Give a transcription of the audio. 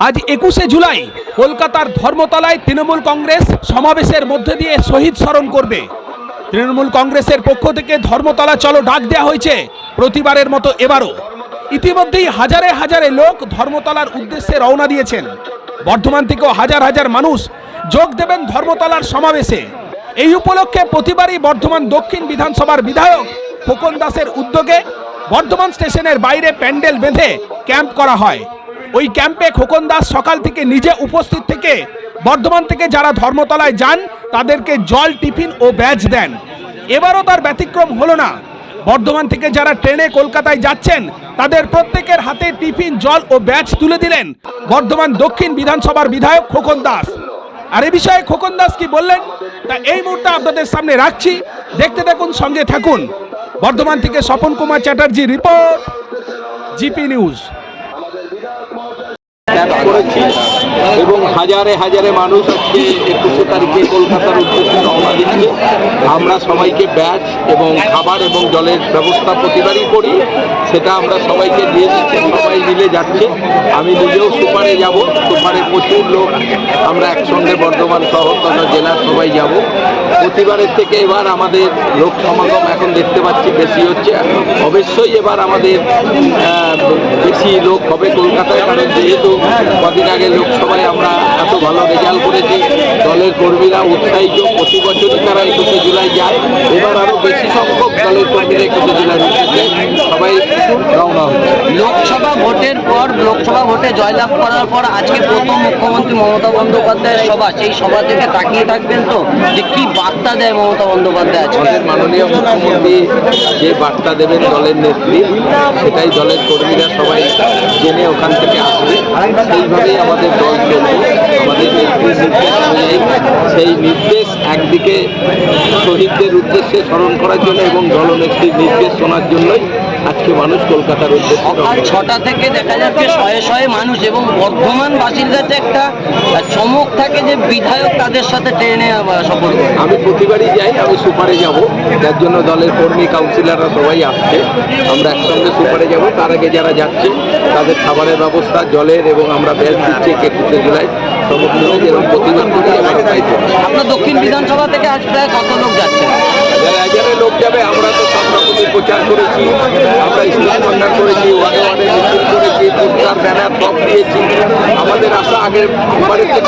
আজ একুশে জুলাই কলকাতার ধর্মতলায় তৃণমূল কংগ্রেস সমাবেশের মধ্যে দিয়ে শহীদ স্মরণ করবে। তৃণমূল কংগ্রেসের পক্ষ থেকে ধর্মতলা চলো ডাক দেওয়া হয়েছে প্রতিবারের মতো এবারও। ইতিমধ্যেই হাজারে হাজারে লোক ধর্মতলার উদ্দেশ্যে রওনা দিয়েছেন। বর্ধমান থেকেও হাজার হাজার মানুষ যোগ দেবেন ধর্মতলার সমাবেশে। এই উপলক্ষে প্রতিবারই বর্ধমান দক্ষিণ বিধানসভার বিধায়ক খোকন দাসের উদ্যোগে বর্ধমান স্টেশনের বাইরে প্যান্ডেল বেঁধে ক্যাম্প করা হয়। ওই ক্যাম্পে খোকন দাস সকাল থেকে নিজে উপস্থিত থেকে বর্ধমান থেকে যারা ধর্মতলায় যান, তাদেরকে জল, টিফিন ও ব্যাচ দেন। এবারও তার ব্যতিক্রম হলো না। বর্ধমান থেকে যারা ট্রেনে কলকাতায় যাচ্ছেন, তাদের প্রত্যেকের হাতে টিফিন, জল ও ব্যাচ তুলে দিলেন বর্ধমান দক্ষিণ বিধানসভার বিধায়ক খোকন দাস। আর এ বিষয়ে খোকন দাস কি বললেন, তা এই মুহূর্তে আপনাদের সামনে রাখছি। দেখতে দেখুন সঙ্গে থাকুন। বর্ধমান থেকে Swapan Kumar Chatterjee report, GP news. করেছি এবং হাজারে হাজারে মানুষ আজকে একুশে তারিখে কলকাতার উদ্দেশ্যে রওনা দিচ্ছে। আমরা সবাইকে ব্যাচ এবং খাবার এবং জলের ব্যবস্থা প্রতিবারই করি। সেটা আমরা সবাইকে দিয়ে দিচ্ছি, সবাই মিলে যাচ্ছে। আমি নিজেও সুপারে যাব, সুপারে প্রচুর লোক। আমরা একসঙ্গে বর্ধমান শহর তথা জেলার সবাই যাব। প্রতিবারের থেকে এবার আমাদের লোক সমাগম এখন দেখতে পাচ্ছি বেশি হচ্ছে। অবশ্যই এবার আমাদের বেশি লোক হবে কলকাতায়, কারণ যেহেতু কদিন আগে লোকসভায় আমরা এত ভালো রেজাল্ট করেছি, দলের কর্মীরা উৎসাহিত, প্রতি বছরই তারা একুশে জুলাই যায়। এবার আরও বেশি সংখ্যক দলের কর্মীরা একুশে জুলাই উঠেছে সবাই রওনা হচ্ছে লোকসভা ভোটের পর লোকসভা ভোটে জয়লাভ করার পর আজকে প্রথম মুখ্যমন্ত্রী মমতা বন্দ্যোপাধ্যায়ের সভা। সেই সভা থেকে তাকিয়ে থাকবেন তো, যে কি বার্তা দেয় মমতা বন্দ্যোপাধ্যায় আজকে? মাননীয় মুখ্যমন্ত্রী যে বার্তা দেবেন দলের নেত্রী, সেটাই দলের কর্মীরা সবাই জেনে ওখান থেকে আসবে। সেইভাবেই আমাদের দল চলবে। আমাদের সেই নির্দেশ একদিকে শহীদদের উদ্দেশ্যে স্মরণ করার জন্য এবং দলনেত্রীর নির্দেশ শোনার জন্যই আজকে মানুষ কলকাতার উদ্দেশ্যে সকাল ছটা থেকে দেখা যাচ্ছে শয়ে শয়ে মানুষ এবং বর্ধমানবাসীর কাছে একটা চমক থাকে যে বিধায়ক তাদের সাথে ট্রেনে সফর আমি প্রতিবারই যাই আমি সুপারে যাব। যার জন্য দলের কর্মী কাউন্সিলররা সবাই আসছে। আমরা একসঙ্গে সুপারে যাব। তার আগে যারা যাচ্ছে তাদের খাবারের ব্যবস্থা জলের এবং আমরা ব্যাস দিচ্ছি একুশে জুলাই সমস্ত লোক প্রতিবাদ করি তাই। আপনার দক্ষিণ বিধানসভা থেকে আজ প্রায় কত লোক যাচ্ছে? যারা হাজারে লোক যাবে আমরা তো সব রকমই প্রচার করেছি আমরা ইসলাম কন্ডাক্ট করেছি ওয়ার্ডে ওয়ার্ডে মিছিল করেছি পোস্টার ব্যানার সব দিয়েছি। আমাদের আশা আগের থেকে